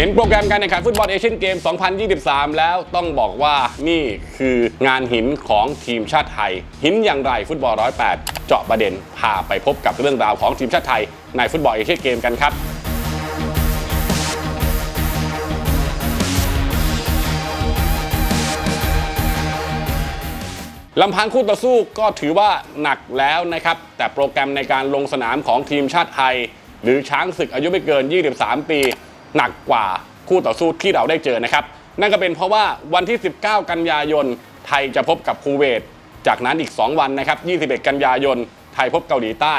เห็นโปรแกรมการแข่งขันฟุตบอลเอเชียนเกม 2023 แล้วต้องบอกว่านี่คืองานหินของทีมชาติไทย หินอย่างไรฟุตบอล 108 เจาะประเด็นพาไปพบกับเรื่องราวของทีมชาติไทย ในฟุตบอลเอเชียนเกมกันครับลำพังคู่ต่อสู้ก็ถือว่าหนักแล้วนะครับ แต่โปรแกรมในการลงสนามของทีมชาติไทย หรือช้างศึกอายุไม่เกิน 23 ปี หนักกว่าคู่ต่อสู้ที่เราได้เจอนะครับ นั่นก็เป็นเพราะว่าวันที่ 19 กันยายน ไทยจะพบกับคูเวต จากนั้นอีก 2 วันนะครับ 21 กันยายน ไทยพบเกาหลีใต้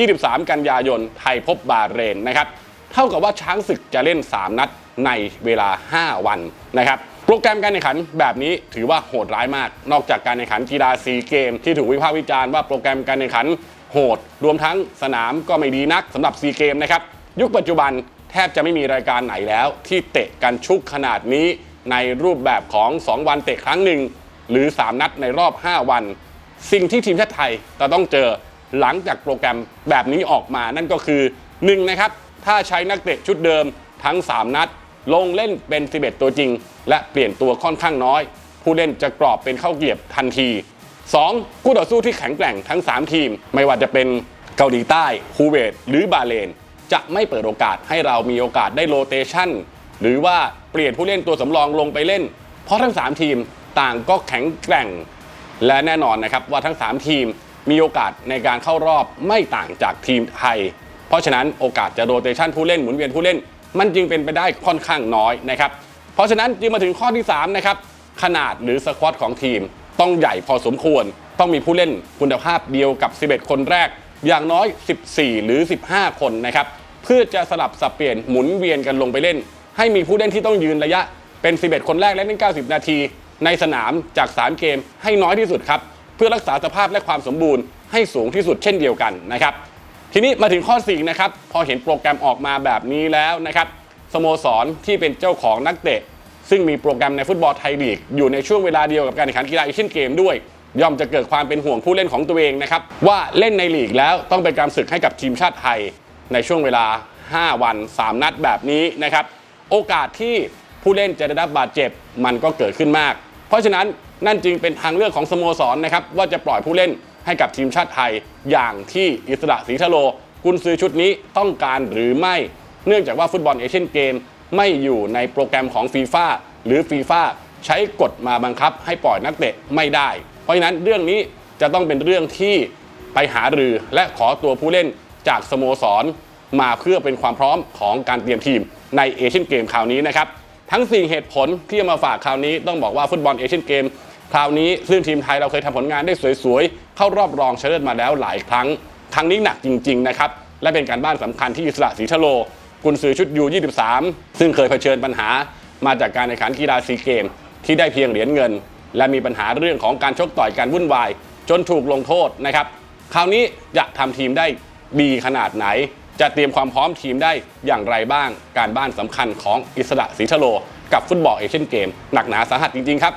23 กันยายน ไทยพบบาเรนนะครับ เท่ากับว่าช้างศึกจะเล่น 3 นัดในเวลา 5 วันนะครับ โปรแกรมการแข่งขันแบบนี้ถือว่าโหดร้ายมาก นอกจากการแข่งขันกีฬาซีเกม ที่ถูกวิพากษ์วิจารณ์ว่าโปรแกรมการแข่งขันโหด รวมทั้งสนามก็ไม่ดีนักสำหรับซีเกมนะครับ ยุคปัจจุบัน แทบจะไม่มีรายการไหนแล้ว ที่เตะกันชุกขนาดนี้ในรูปแบบของ 2 วันเตะครั้งหนึ่ง หรือ 3 นัดในรอบ 5 วัน สิ่งที่ทีมชาติไทยจะต้องเจอหลังจากโปรแกรมแบบนี้ออกมานั่นก็คือ1นะครับถ้าใช้นักเตะชุดเดิมทั้ง 3 นัด ลงเล่นเป็น 11 ตัวจริง และเปลี่ยนตัวค่อนข้างน้อย ผู้เล่นจะกรอบเป็นเข้าเกียบทันที 2. คู่ต่อสู้ที่แข็งแกร่งทั้ง 3 ทีม ไม่ว่าจะเป็นเกาหลีใต้คูเวตหรือบาเลน จะไม่เปิดโอกาสให้เรามีโอกาสได้โรเตชันหรือว่าเปลี่ยนผู้เล่นตัวสำรองลงไปเล่น เพราะทั้ง 3 ทีมต่างก็แข็งแกร่ง และแน่นอนนะครับว่าทั้ง 3 ทีมมีโอกาสในการเข้ารอบไม่ต่างจากทีมไทย เพราะฉะนั้นโอกาสจะโรเตชันผู้เล่นหมุนเวียนผู้เล่น มันจึงเป็นไปได้ค่อนข้างน้อยนะครับเพราะฉะนั้นจึงมาถึงข้อที่3นะครับขนาดหรือสควอตของทีม ต้องใหญ่พอสมควร ต้องมีผู้เล่นคุณภาพเดียวกับ 11 คนแรก อย่างน้อย 14 หรือ 15 คนนะครับ เพื่อจะสลับสับเปลี่ยนหมุนเวียนกันลงไปเล่น ให้มีผู้เล่นที่ต้องยืนระยะเป็น 11 คนแรกและเล่น 90 นาที ในสนามจาก 3 เกมให้น้อยที่สุดครับ เพื่อรักษาสภาพและความสมบูรณ์ให้สูงที่สุดเช่นเดียวกันนะครับทีนี้มาถึงข้อ4นะครับพอเห็นโปรแกรมออกมาแบบนี้แล้วนะครับสโมสรที่เป็นเจ้าของนักเตะ ซึ่งมีโปรแกรมในฟุตบอลไทยลีก อยู่ในช่วงเวลาเดียวกับการแข่งขันกีฬาเอเชียนเกมด้วย ย่อมจะเกิดความเป็นห่วงผู้เล่นของตัวเองนะครับว่าเล่นในลีกแล้วต้องเป็นการศึกให้กับทีมชาติไทย ในช่วงเวลา 5 วัน 3 นัดแบบนี้นะครับ โอกาสที่ผู้เล่นจะได้รับบาดเจ็บมันก็เกิดขึ้นมาก เพราะฉะนั้นนั่นจึงเป็นทางเลือกของสโมสรนะครับว่าจะปล่อยผู้เล่นให้กับทีมชาติไทย อย่างที่อิสระศรีทะโล กุนซือชุดนี้ต้องการหรือไม่ เนื่องจากว่าฟุตบอลเอเชียนเกมไม่อยู่ในโปรแกรมของฟีฟ่าหรือฟีฟ่าใช้กฎมาบังคับให้ปล่อยนักเตะไม่ได้ เพราะฉะนั้นเรื่องนี้จะต้องเป็นเรื่องที่ไปหารือและขอตัวผู้เล่น จากสโมสร มาเพื่อเป็นความพร้อมของการเตรียมทีมในเอเชียนเกมคราวนี้นะครับ ทั้ง 4 เหตุผลที่จะมาฝากคราวนี้ต้องบอกว่าฟุตบอลเอเชียนเกมคราวนี้ซึ่งทีมไทยเราเคยทำผลงานได้สวยๆ เข้ารอบรองชนะเลิศมาแล้วหลายครั้ง ครั้งนี้หนักจริงๆนะครับและเป็นการบ้านสำคัญที่อิสระศรีชโลกุนซือชุดยู23 ซึ่งเคยเผชิญปัญหามาจากการแข่งขันกีฬาซีเกม ที่ได้เพียงเหรียญเงิน และมีปัญหาเรื่องของการชกต่อยการวุ่นวาย จนถูกลงโทษนะครับ คราวนี้จะทำทีมได้ ดีขนาดไหน จะเตรียมความพร้อมทีมได้อย่างไรบ้าง การบ้านสำคัญของอิสระศรีชโล กับฟุตบอลเอเชียนเกม หนักหนาสาหัสจริง ๆ ครับ